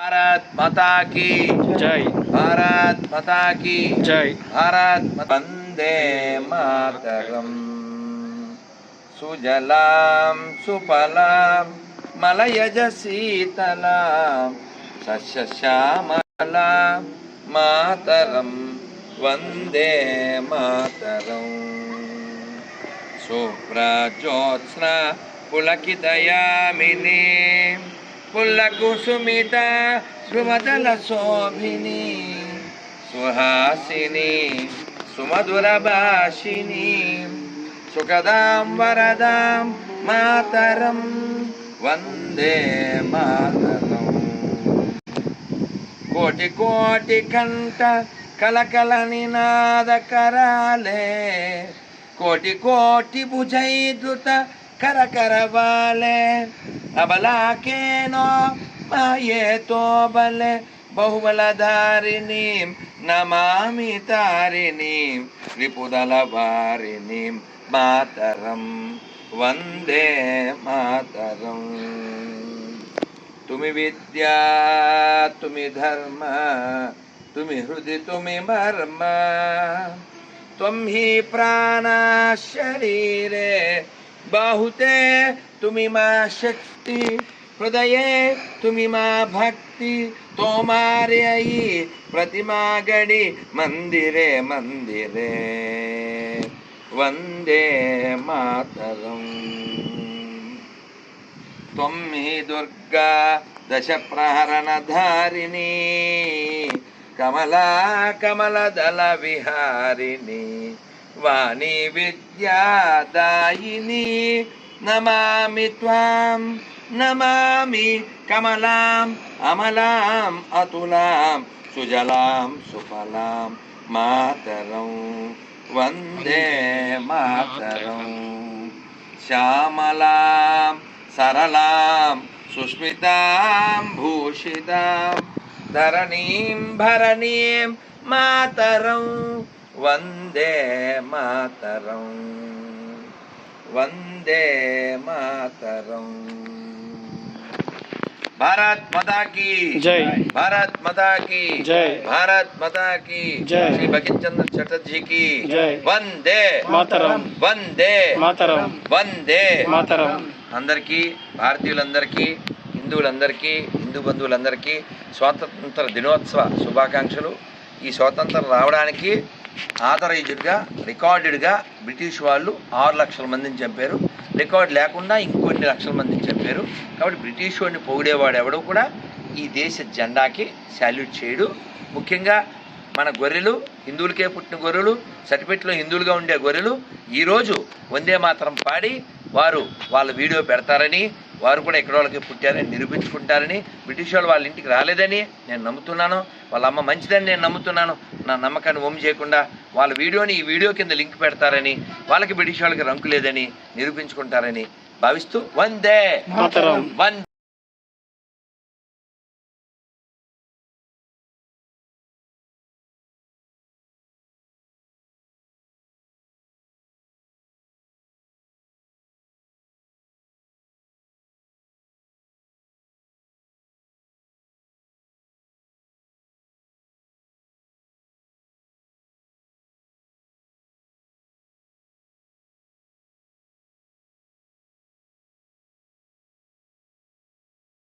భారత్ మాతా key జై భారత్ మాతా key జై భారత్ వందే మాతరం సుజలాం సుఫలాం మలయజ శీతలాం సస్యశ్యామలాం మాతరం వందే మాతరం శుభ్రజ్యోత్స్న పులకితయామిని పుల్లకుసుమిత సుమదల శోభిని సుహాసిని సుమధుర భాషిని సుఖదాం వరదాం మాతరం వందే మాతరం కోటి కోటి కంట కలకల నినాద కరాలే కోటి కోటి భుజైదుత కరకరవాలే अबलाकेनो मायेतो बले बहुबलधारिणीं नमामि तारिणीं रिपुदलवारिणीं मातरं वंदे मातरम् तुम्ही विद्या, तुम्ही धर्म, तुम्ही हृदय, तुम्ही मर्म, त्वं हि प्राणशरीरे बहुते तुमि मा शक्ति, हृदये तुमि मा भक्ति तोमार्ययि प्रतिमा गणि मन्दिरे मन्दिरे वंदे मातरम्। त्वं हि दुर्गा दशप्रहरणधारिणी कमला कमलदलविहारिणी वाणी विद्यादायिनी नमामि त्वां नमामि कमलाम् अमलाम् अतुलां सुजलां सुफलां मातरं। वंदे मातरम्। श्यामलां सरलां सुस्मितां भूषितां धरणीं भरणीं मातरं। मातरं वंदे मातरम् వందే మాతరం. భారత్ మతాకి. జై. భారత్ మతాకి. జై. భారత్ మతాకి. జై. శ్రీ భగిచంద్ర చంద్ర చటర్జీకి. జై. వందే. మాతరం. వందే. మాతరం. వందే. మాతరం. అందరికీ భారతీయులందరికీ హిందువులందరికీ హిందూ బంధువులందరికీ స్వాతంత్ర దినోత్సవ శుభాకాంక్షలు. ఈ స్వాతంత్రం రావడానికి ఆథరైజ్డ్గా రికార్డెడ్గా బ్రిటిష్ వాళ్ళు ఆరు లక్షల మందిని చంపారు. రికార్డ్ లేకుండా ఇంకొన్ని లక్షల మందిని చంపారు. కాబట్టి బ్రిటిష్ వాడిని పొగిడేవాడు ఎవడో కూడా ఈ దేశ జెండాకి శాల్యూట్ చేయడు. ముఖ్యంగా మన గొర్రెలు హిందువులకే పుట్టిన గొర్రెలు సర్టిఫికెట్లో హిందువులుగా ఉండే గొర్రెలు ఈరోజు వందే మాత్రం పాడి వారు వాళ్ళ వీడియో పెడతారని వారు కూడా ఎక్కడ వాళ్ళకి పుట్టారని నిరూపించుకుంటారని బ్రిటిష్ వాళ్ళు వాళ్ళ ఇంటికి రాలేదని నేను నమ్ముతున్నాను. వాళ్ళ అమ్మ మంచిదని నేను నమ్ముతున్నాను. నా నమ్మకాన్ని ఒమ్ము చేయకుండా వాళ్ళ వీడియోని ఈ వీడియో కింద లింక్ పెడతారని వాళ్ళకి బ్రిటిష్ వాళ్ళకి రంకు లేదని నిరూపించుకుంటారని భావిస్తూ వందే వన్